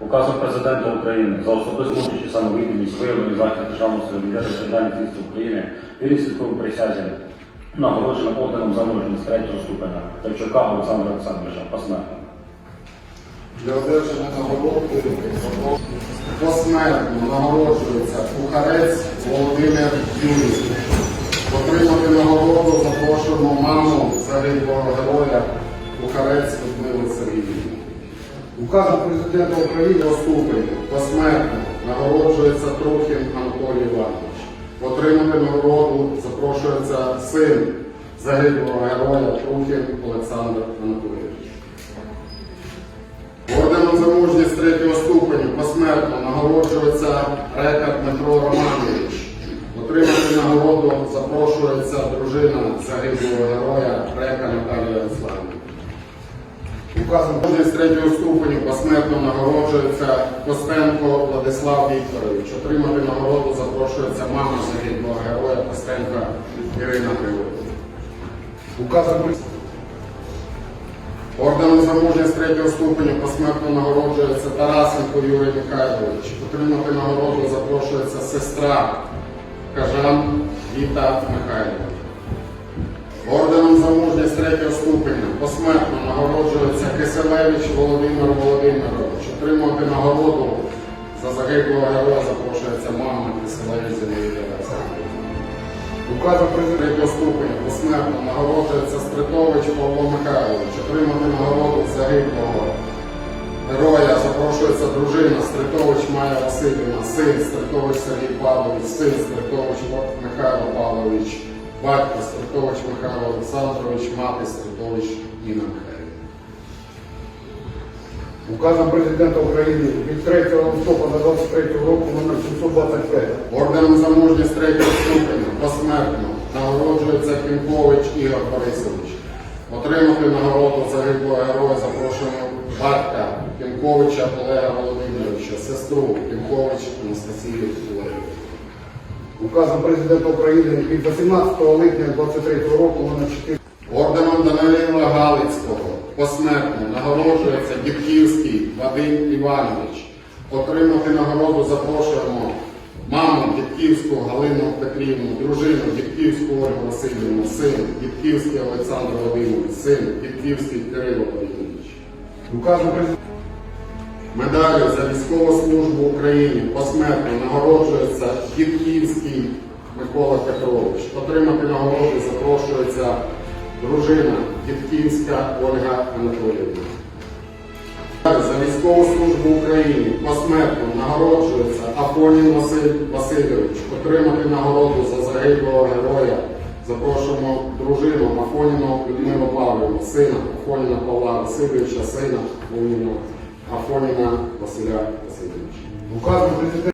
Указом Президента України за особисту і самовідданість виявлені захист державного суверенітету та державної України вірить святковій присязі нагороджена орденом за мужність третього ступеня Тавчука Олександра Олександровича посмертно. Для одержання нагороди посмертно нагороджується Кухарець Володимир Юрійович. Отримати нагороду запрошуємо маму загиблого героя Кухарець Людмили Сергіївни. Указом президента України о ступені посмертно нагороджується Трухін Анатолій Іванович. Отримати нагороду запрошується син загиблого героя Трухін Олександр Анатолійович. Орденом за мужність третього ступеню посмертно нагороджується Река Дмитро Романович. Отримати нагороду запрошується дружина загиблого героя Река Наталія Русланівна. Указом мужність третього ступеню посмертно нагороджується Костенко Владислав Вікторович. Отримати нагороду запрошується мама загиблого героя Костенка Ірина Григорівна. Указом Орденом за мужність третього ступеня посмертно нагороджується Тарасенко Юрій Михайлович. Отримати нагороду запрошується сестра Кажан Віта Михайлівна. Орденом за мужність третього ступеня посмертно нагороджується Киселевич Володимир Володимирович. Отримати нагороду за загиблого героя запрошується мама Киселевич Зінаїда Олександрівна. Указом президента ступеня посмертно нагороджується Стритович Павло Михайлович. Отримати нагороду загиблого героя запрошується дружина Стритович Майя Васильівна, син Стритович Сергій Павлович, син Стритович Михайло Павлович, батько Стритович Михайло Олександрович, мати Стритович Інна Михайлівна. Указом президента України від 3 листопада 23 року номер 725 Орденом за мужність третього ступеня посмертно нагороджується Кімкович Ігор Борисович. Отримати нагороду загиблого героя запрошуємо батька Кімковича Олега Володимировича, сестру Кімкович Анастасію Олегівну. Указом президента України від 18 липня 23 року номер 4 Орденом Данилила Галицького посмертно нагороджується Дібківський Вадим Іванович. Отримати нагороду запрошуємо маму Дібківську Галину Петрівну, дружину Дібківську Ольгу Васильівну, син Дібківський Олександр Володимирович, син Дібківський Кирило Володимирович. Президента Медаллю за військову службу Україні посмертно нагороджується Дідківський Микола Петрович. Отримати нагороду запрошується дружина Дідківська Ольга Анатоліївна. За військову службу Україні посмертно нагороджується Афонін Василь Васильович. Отримати нагороду за загиблого героя запрошуємо дружину Афоніну Людмилу Павлівну, сина Афоніна Павла Васильовича, сина Афоніна Василя Васильовича.